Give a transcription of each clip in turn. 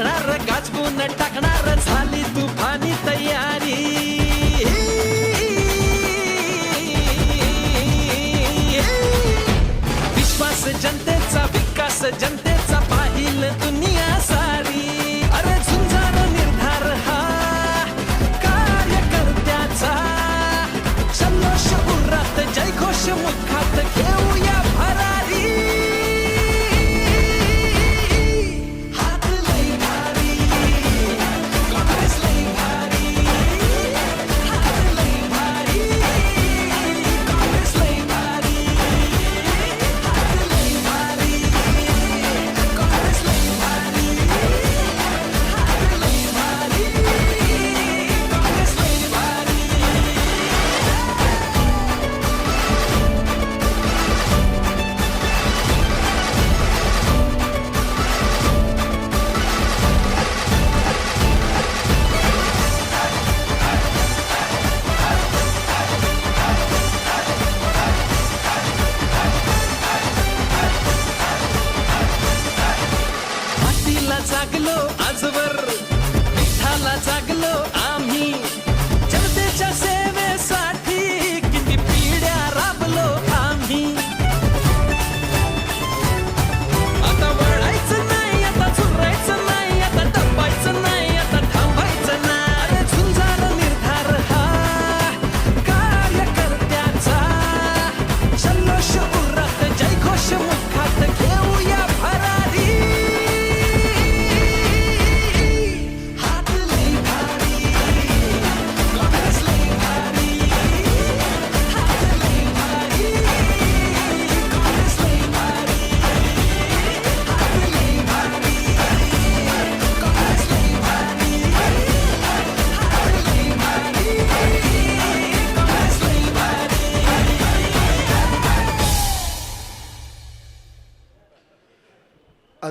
टाकणार गाजवून टाकणार झाली तुफानी तयारी.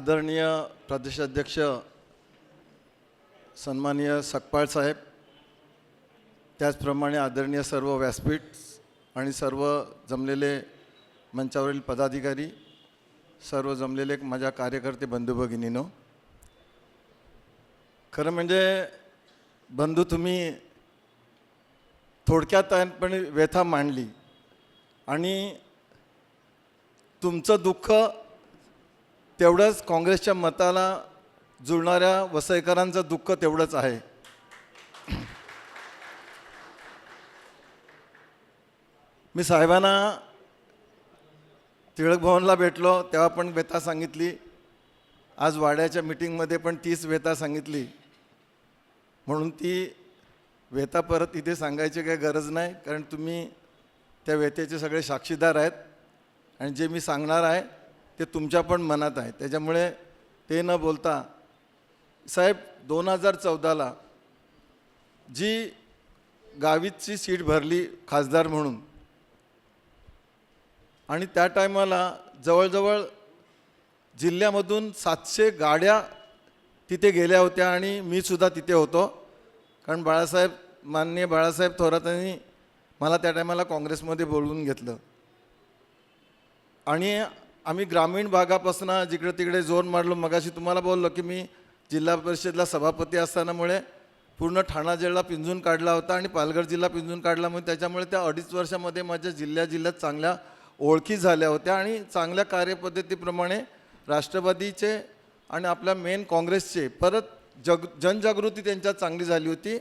आदरणीय प्रदेशाध्यक्ष सन्माननीय सकपाळ साहेब त्याचप्रमाणे आदरणीय सर्व व्यासपीठ आणि सर्व जमलेले मंचावरील पदाधिकारी सर्व जमलेले माझ्या कार्यकर्ते बंधू भगिनीनो खरं म्हणजे बंधू तुम्ही थोडक्यात पण व्यथा मांडली आणि तुमचं दुःख तेवढंच काँग्रेसच्या मताला जुळणाऱ्या वसईकरांचं दुःख तेवढंच आहे. मी साहेबांना टिळक भवनला भेटलो तेव्हा पण व्यथा सांगितली. आज वाड्याच्या मिटिंगमध्ये पण तीच व्यथा सांगितली. म्हणून ती व्यथा परत इथे सांगायची काही गरज नाही कारण तुम्ही त्या व्यथेचे सगळे साक्षीदार आहेत. आणि जे मी सांगणार आहे ते तुमच्या पण मनात आहे. त्याच्यामुळे ते न बोलता साहेब दोन हजार चौदाला जी गावीची सीट भरली खासदार म्हणून आणि त्या टायमाला जवळजवळ जिल्ह्यामधून सातशे गाड्या तिथे गेल्या होत्या आणि मी सुद्धा तिथे होतो. कारण बाळासाहेब माननीय बाळासाहेब थोरातांनी मला त्या टायमाला काँग्रेसमध्ये बोलवून घेतलं. आणि आम्ही ग्रामीण भागापासून जिकडे तिकडे जोर मारलो मगाशी तुम्हाला बोललो की मी जिल्हा परिषदला सभापती असतानामुळे पूर्ण ठाणा जिल्हा पिंजून काढला होता आणि पालघर जिल्हा पिंजून काढला म्हणून त्याच्यामुळे त्या अडीच वर्षामध्ये माझ्या जिल्ह्या जिल्ह्यात चांगल्या ओळखी झाल्या होत्या आणि चांगल्या कार्यपद्धतीप्रमाणे राष्ट्रवादीचे आणि आपल्या मेन काँग्रेसचे परत जग जनजागृती त्यांच्यात चांगली झाली होती.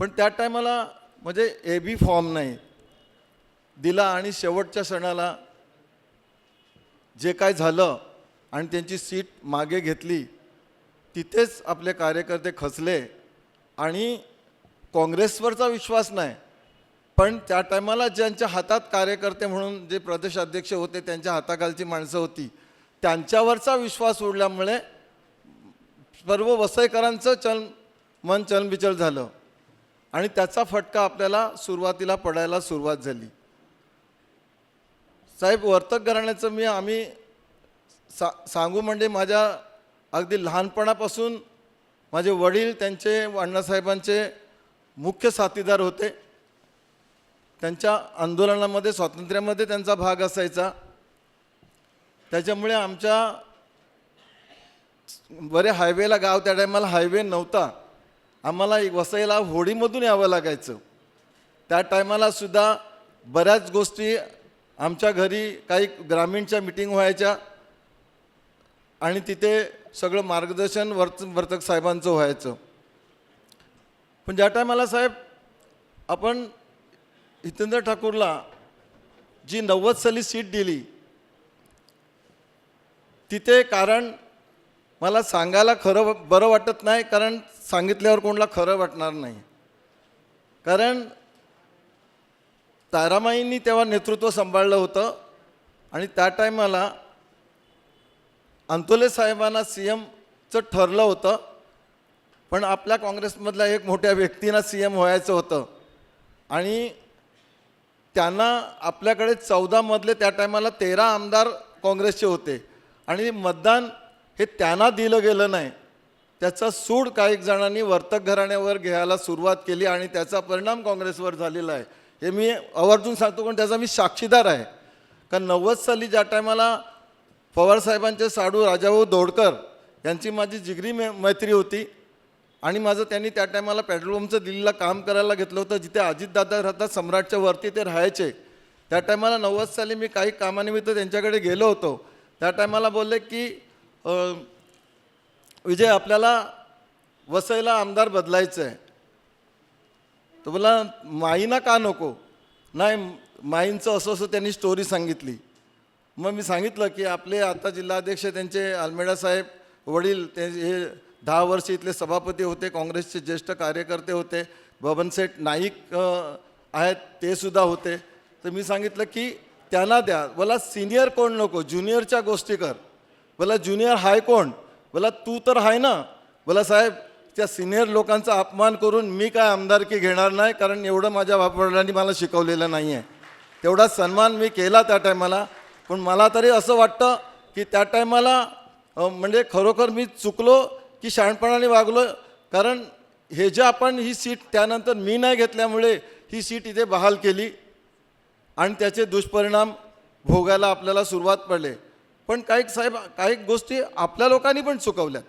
पण त्या टायमाला म्हणजे ए बी फॉर्म नाही. दिला आणि शेवटच्या सणाला जे काय झालं आणि त्यांची सीट मागे घेतली तिथेच आपले कार्यकर्ते खचले आणि काँग्रेसवरचा विश्वास नाही. पण त्या टायमाला ज्यांच्या हातात कार्यकर्ते म्हणून जे प्रदेशाध्यक्ष होते त्यांच्या हाताखालची माणसं होती त्यांच्यावरचा विश्वास उडल्यामुळे सर्व वसईकरांचं चल मन चलबिचल झालं. आणि त्याचा फटका आपल्याला सुरुवातीला पडायला सुरुवात झाली. साहेब वर्तक घराण्याचं मी आम्ही सा सांगू म्हणजे माझ्या अगदी लहानपणापासून माझे वडील त्यांचे अण्णासाहेबांचे मुख्य साथीदार होते. त्यांच्या आंदोलनामध्ये स्वातंत्र्यामध्ये त्यांचा भाग असायचा. त्याच्यामुळे आमच्या बरे हायवेला गाव त्या टायमाला हायवे नव्हता. आम्हाला वसईला होडीमधून यावं लागायचं. त्या टायमालासुद्धा बऱ्याच गोष्टी आमच्या घरी काही ग्रामीणच्या मिटिंग व्हायच्या आणि तिथे सगळं मार्गदर्शन वर्त वर्तक साहेबांचं व्हायचं. पण ज्या टायमाला साहेब आपण हितेंद्र ठाकूरला जी नव्वद साली सीट दिली तिथे कारण मला सांगायला खरं बरं वाटत नाही कारण सांगितल्यावर कोणाला खरं वाटणार नाही. कारण तारामाईंनी तेव्हा नेतृत्व सांभाळलं होतं आणि त्या टायमाला अंतोले साहेबांना सी एमचं ठरलं होतं. पण आपल्या काँग्रेसमधल्या एक मोठ्या व्यक्तींना सी एम व्हायचं होतं. आणि त्यांना आपल्याकडे चौदामधले त्या टायमाला तेरा आमदार काँग्रेसचे होते. आणि मतदान हे त्यांना दिलं गेलं नाही. त्याचा सूड काही जणांनी वर्तक घराण्यावर घ्यायला सुरुवात केली आणि त्याचा परिणाम काँग्रेसवर झालेला आहे. हे मी आवर्जून सांगतो पण त्याचा मी साक्षीदार आहे. कारण नव्वद साली ज्या टायमाला पवारसाहेबांचे साडू राजाभाऊ दोडकर यांची माझी जिगरी मै मैत्री होती आणि माझं त्यांनी त्या टायमाला पेट्रोल पंपचं दिल्लीला काम करायला घेतलं होतं जिथे अजितदादा राहतात सम्राटच्या वरती ते राहायचे. त्या टायमाला नव्वद साली मी काही कामानिमित्त त्यांच्याकडे गेलो होतो. त्या टायमाला बोलले की विजय आपल्याला वसईला आमदार बदलायचं आहे तर बोला माईना का नको? नाही माईंचं असं असं त्यांनी स्टोरी सांगितली. मग मी सांगितलं की आपले आता जिल्हाध्यक्ष त्यांचे आलमेडा साहेब वडील ते हे दहा वर्ष इथले सभापती होते काँग्रेसचे ज्येष्ठ कार्यकर्ते होते बबनसेठ नाईक आहेत ते सुद्धा होते. तर मी सांगितलं की त्यांना द्या. मला सिनियर कोण नको? ज्युनियरच्या गोष्टी कर. मला ज्युनियर हाय कोण? मला तू तर आहे ना? बोला साहेब त्या सिनियर लोकांचा अपमान करून मी काय आमदारकी घेणार नाही कारण एवढं माझ्या बापवडिलांनी मला शिकवलेलं नाही आहे तेवढा सन्मान मी केला त्या टायमाला पण मला तरी असं वाटतं की त्या टायमाला म्हणजे खरोखर मी चुकलो की शहाणपणाने वागलो कारण हे जे आपण ही सीट त्यानंतर मी नाही घेतल्यामुळे ही सीट इथे बहाल केली आणि त्याचे दुष्परिणाम भोगायला आपल्याला सुरुवात पडले. पण काही साहेब काही गोष्टी आपल्या लोकांनी पण चुकवल्यात.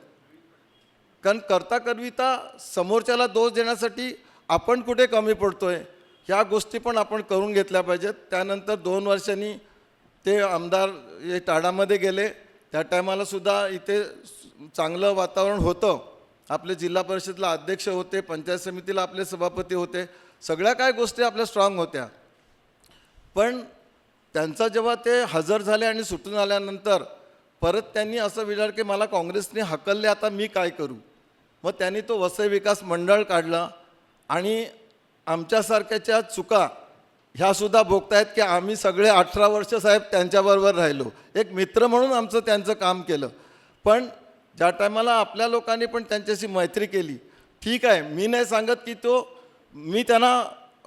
कारण करता करविता समोरच्याला दोष देण्यासाठी आपण कुठे कमी पडतो आहे ह्या गोष्टी पण आपण करून घेतल्या पाहिजेत. त्यानंतर दोन वर्षांनी ते आमदार हे टाडामध्ये गेले. त्या टायमाला सुद्धा इथे चांगलं वातावरण होतं. आपले जिल्हा परिषदला अध्यक्ष होते पंचायत समितीला आपले सभापती होते. सगळ्या काय गोष्टी आपल्या स्ट्रॉंग होत्या. पण त्यांचा जेव्हा ते हजर झाले आणि सुटून आल्यानंतर परत त्यांनी असं विचार की मला काँग्रेसने हकलले आता मी काय करू? मग त्यांनी तो वसई विकास मंडळ काढला आणि आमच्यासारख्याच्या चुका ह्यासुद्धा भोगतायत की आम्ही सगळे अठरा वर्ष साहेब त्यांच्याबरोबर राहिलो. एक मित्र म्हणून आमचं त्यांचं काम केलं. पण ज्या टायमाला आपल्या लोकांनी पण त्यांच्याशी मैत्री केली. ठीक आहे मी नाही सांगत की तो मी त्यांना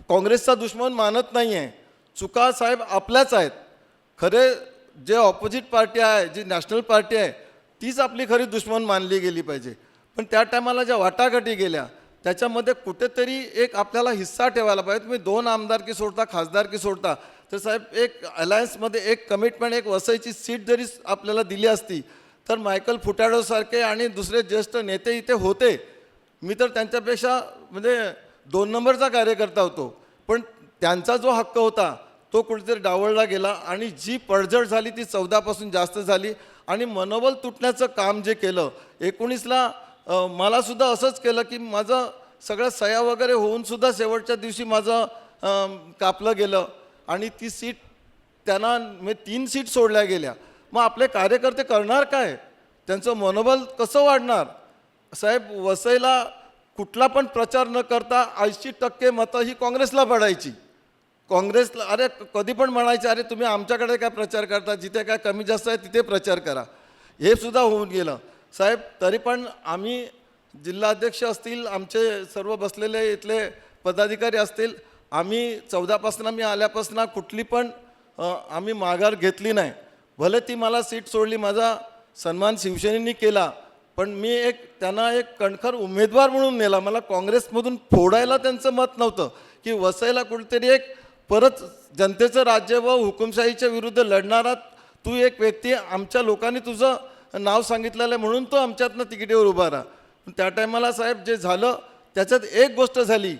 काँग्रेसचा दुश्मन मानत नाही आहे चुका साहेब आपल्याच आहेत. खरे जे ऑपोजिट पार्टी आहे जी नॅशनल पार्टी आहे तीच आपली खरी दुश्मन मानली गेली पाहिजे. पण त्या टायमाला ज्या वाटाघाटी गेल्या त्याच्यामध्ये कुठेतरी एक आपल्याला हिस्सा ठेवायला पाहिजे. तुम्ही दोन आमदारकी सोडता खासदारकी सोडता तर साहेब एक अलायन्समध्ये एक कमिटमेंट एक वसईची सीट जरी आपल्याला दिली असती तर मायकल फुटाडोसारखे आणि दुसरे ज्येष्ठ नेते इथे होते. मी तर त्यांच्यापेक्षा म्हणजे दोन नंबरचा कार्यकर्ता होतो. पण त्यांचा जो हक्क होता तो कुठेतरी डावळला गेला आणि जी पडझड झाली ती चौदापासून जास्त झाली आणि मनोबल तुटण्याचं काम जे केलं एकोणीसला मलासुद्धा मला सुद्धा असंच केलं की माझं सगळं सया वगैरे होऊन सुद्धा शेवटच्या दिवशी माझं कापलं गेलं. आणि ती सीट त्यांना म्हणजे तीन सीट सोडल्या गेल्या. मग आपले कार्यकर्ते करणार काय? त्यांचं मनोबल कसं वाढणार? साहेब वसईला कुठला पण प्रचार न करता ऐंशी टक्के मतं ही काँग्रेसला पडायची. काँग्रेसला अरे कधी पण म्हणायचे अरे तुम्ही आमच्याकडे काय प्रचार करता? जिथे काय कमी जास्त आहे तिथे प्रचार करा. हे सुद्धा होऊन गेलं. साहेब तरी पण आम्ही जिल्हाध्यक्ष असतील आमचे सर्व बसलेले इथले पदाधिकारी असतील आम्ही चौदापासून मी आल्यापासून कुठली पण आम्ही माघार घेतली नाही. भले ती मला सीट सोडली माझा सन्मान शिवसेनेनी केला पण मी एक त्यांना एक कणखर उमेदवार म्हणून नेला. मला काँग्रेसमधून फोडायला त्यांचं मत नव्हतं की वसईला कुठेतरी एक परत जनतेचं राज्य व हुकुमशाहीच्या विरुद्ध लढणारा तू एक व्यक्ती आमच्या लोकांनी तुझं नाव सांगितलेलं आहे म्हणून तो आमच्यातनं तिकिटीवर उभा राहा. त्या टायमाला साहेब जे झालं त्याच्यात एक गोष्ट झाली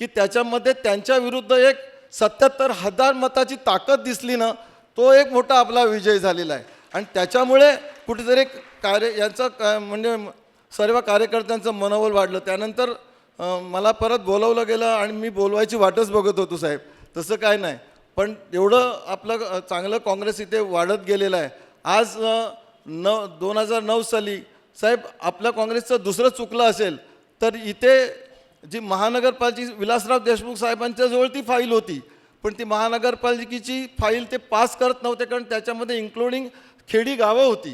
की त्याच्यामध्ये त्यांच्या विरुद्ध एक सत्याहत्तर हजार मताची ताकद दिसली ना तो एक मोठा आपला विजय झालेला आहे. आणि त्याच्यामुळे कुठेतरी कार्य यांचं म्हणजे सर्व कार्यकर्त्यांचं मनोबल वाढलं. त्यानंतर मला परत बोलवलं गेलं आणि मी बोलवायची वाटच बघत होतो साहेब. तसं काय नाही. पण एवढं आपलं चांगलं काँग्रेस इथे वाढत गेलेलं आहे. आज नऊ न दोन हजार नऊ साली साहेब आपल्या काँग्रेसचं दुसरं चुकलं असेल तर इथे जी महानगरपालिकेची विलासराव देशमुख साहेबांच्या जवळ ती फाईल होती. पण ती महानगरपालिकेची फाईल ते पास करत नव्हते कारण त्याच्यामध्ये इन्क्लुडिंग खेडी गावं होती.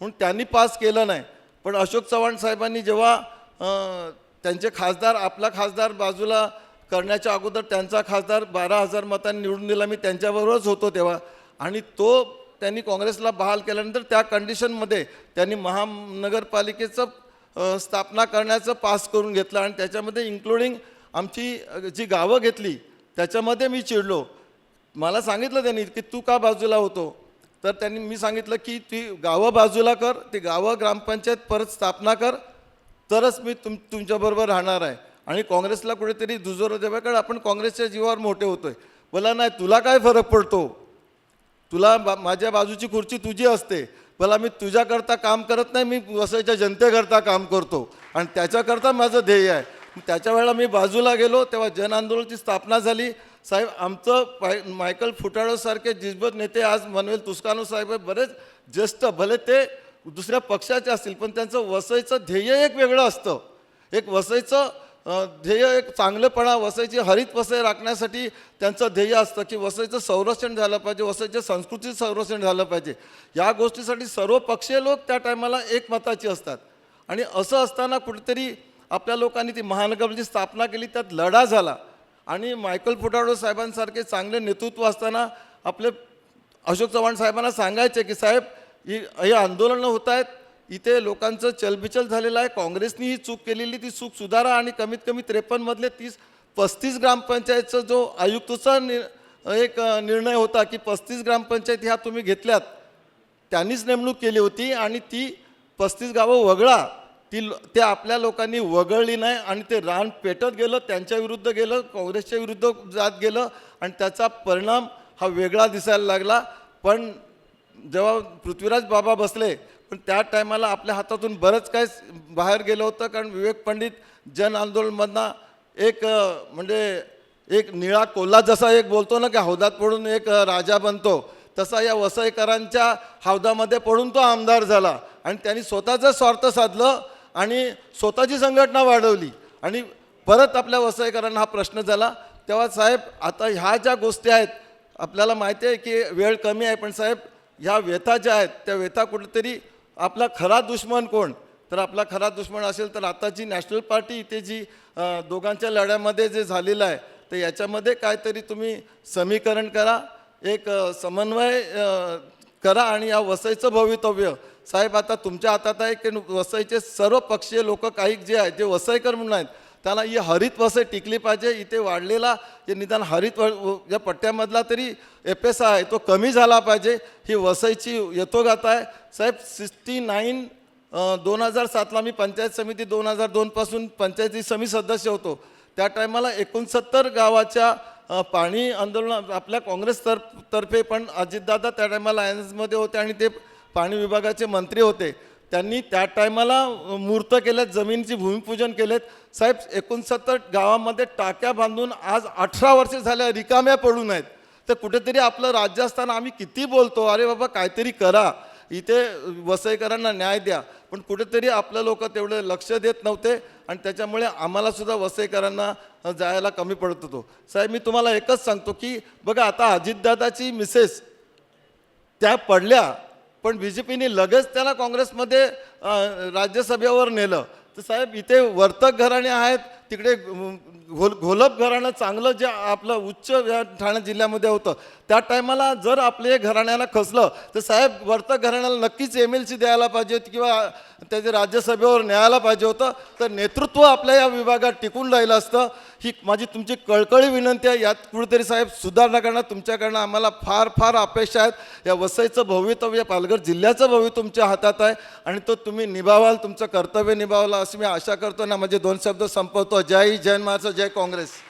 म्हणून त्यांनी पास केलं नाही. पण अशोक चव्हाण साहेबांनी जेव्हा त्यांचे खासदार आपला खासदार बाजूला करण्याच्या अगोदर त्यांचा खासदार बारा हजार मतांनी निवडून दिला मी त्यांच्याबरोबरच होतो तेव्हा. आणि तो त्यांनी काँग्रेसला बहाल केल्यानंतर त्या कंडिशनमध्ये त्यांनी महानगरपालिकेचं स्थापना करण्याचं पास करून घेतलं आणि त्याच्यामध्ये इन्क्लुडिंग आमची जी गावं घेतली त्याच्यामध्ये मी चिडलो. मला सांगितलं त्यांनी की तू का बाजूला होतो? तर त्यांनी मी सांगितलं की ती गावं बाजूला कर ती गावं ग्रामपंचायत परत स्थापना कर तरच मी तुम तुमच्याबरोबर राहणार आहे. आणि काँग्रेसला कुठेतरी दुजोरं द्यावा कारण आपण काँग्रेसच्या जीवावर मोठे होतोय. बोला नाही तुला काय फरक पडतो? तुला बा माझ्या बाजूची खुर्ची तुझी असते. मला मी तुझ्याकरता काम करत नाही मी वसईच्या जनतेकरता काम करतो. आणि त्याच्याकरता माझं ध्येय आहे. त्याच्या वेळेला मी बाजूला गेलो तेव्हा जन आंदोलनाची स्थापना झाली. साहेब आमचं पाय मायकल फुटाळोसारखे जिजबत नेते आज मनवेल तुस्कानो साहेब हे बरेच ज्येष्ठ भले ते दुसऱ्या पक्षाचे असतील पण त्यांचं वसईचं ध्येय एक वेगळं असतं. एक वसईचं ध्येय एक चांगलेपणा वसईची हरित वसई राखण्यासाठी त्यांचं ध्येय असतं की वसईचं संरक्षण झालं पाहिजे वसईच्या संस्कृतीचं संरक्षण झालं पाहिजे. या गोष्टीसाठी सर्व पक्षीय लोक त्या टायमाला एकमताची असतात. आणि असं असताना कुठेतरी आपल्या लोकांनी ती महानगरची स्थापना केली त्यात लढा झाला. आणि मायकल फुटाडो साहेबांसारखे चांगले नेतृत्व असताना आपले अशोक चव्हाण साहेबांना सांगायचे की साहेब ही हे आंदोलनं होत आहेत इथे लोकांचं चलबिचल झालेलं आहे. काँग्रेसनी ही चूक केलेली ती चूक सुधारा आणि कमीत कमी त्रेपन्नमधले तीस पस्तीस ग्रामपंचायतचा जो आयुक्तचा नि एक निर्णय होता की पस्तीस ग्रामपंचायत ह्या तुम्ही घेतल्यात त्यांनीच नेमणूक केली होती आणि ती पस्तीस गावं वगळा ती ते आपल्या लोकांनी वगळली नाही आणि ते रान पेटत गेलं त्यांच्या विरुद्ध गेलं काँग्रेसच्या विरुद्ध जात गेलं आणि त्याचा परिणाम हा वेगळा दिसायला लागला. पण जेव्हा पृथ्वीराज बाबा बसले पण त्या टायमाला आपल्या हातातून बरंच काय बाहेर गेलं होतं कारण विवेक पंडित जन आंदोलनमधनं एक म्हणजे एक निळा कोल्हा जसा एक बोलतो ना की हौदात पडून एक राजा बनतो तसा या वसईकरांच्या हौदामध्ये पडून तो आमदार झाला. आणि त्यांनी स्वतःचं स्वार्थ साधलं आणि स्वतःची संघटना वाढवली. आणि परत आपल्या वसईकरांना हा प्रश्न झाला. तेव्हा साहेब आता ह्या ज्या गोष्टी आहेत आपल्याला माहिती आहे की वेळ कमी आहे पण साहेब ह्या व्यथा ज्या आहेत त्या व्यथा कुठेतरी आपला खरा दुश्मन कोण? तर आपला खरा दुश्मन असेल तर आता जी नॅशनल पार्टी इथे जी दोघांच्या लढ्यामध्ये जे झालेलं आहे तर याच्यामध्ये काहीतरी तुम्ही समीकरण करा एक समन्वय करा आणि या वसईचं भवितव्य. साहेब आता तुमच्या हातात आहे की वसईचे सर्व पक्षीय लोक काही जे आहेत जे वसईकर म्हणून आहेत त्याला ही हरित वसई टिकली पाहिजे. इथे वाढलेला जे निदान हरित व- या पट्ट्यामधला तरी एफ एस आहे तो कमी झाला पाहिजे. ही वसईची येतोगाता आहे. साहेब सिक्स्टी नाईन दोन हजार सातला मी पंचायत समिती दोन हजार दोनपासून पंचायती समिती सदस्य होतो. त्या टायमाला एकोणसत्तर गावाच्या पाणी आंदोलन आपल्या काँग्रेस तर तर्फे पण अजितदादा त्या टायमाला आय एन एसमध्ये होते आणि ते पाणी विभागाचे मंत्री होते. त्यांनी त्या टायमाला मूर्त केलेत जमिनीची भूमिपूजन केलेत. साहेब एकोणसत्तर गावामध्ये टाक्या बांधून आज अठरा वर्षे झाल्या रिकाम्या पडून आहेत तर कुठेतरी आपलं राज्य असताना आम्ही किती बोलतो अरे बाबा काहीतरी करा. इथे वसईकरांना न्याय द्या. पण कुठेतरी आपलं लोक तेवढे लक्ष देत नव्हते आणि त्याच्यामुळे आम्हालासुद्धा वसईकरांना जायला कमी पडत होतो. साहेब मी तुम्हाला एकच सांगतो की बघा आता अजितदादाची मिसेस त्या पडल्या. पण बी जे पीने लगेच त्याला काँग्रेसमध्ये राज्यसभेवर नेलं. तर साहेब इथे वर्तक घराणे आहेत तिकडे घोल घोलप घराणं चांगलं जे आपलं उच्च या ठाणे जिल्ह्यामध्ये होतं त्या टायमाला जर आपले घराण्याला खसलं तर साहेब वर्तक घराण्याला नक्कीच एम एल सी द्यायला पाहिजे होती किंवा त्याचे राज्यसभेवर न्यायला पाहिजे होतं तर नेतृत्व आपल्या या विभागात टिकून राहिलं असतं. ही माझी तुमची कळकळी विनंती आहे. यात कुठेतरी साहेब सुधारणा करणं तुमच्याकडनं आम्हाला फार फार अपेक्षा आहेत. या वसईचं भवितव्य पालघर जिल्ह्याचं भवितव्य तुमच्या हातात आहे आणि तो तुम्ही निभावाल तुमचं कर्तव्य निभावलं अशी मी आशा करतो. ना माझे दोन शब्द संपवतो. जय हिंद, जय काँग्रेस.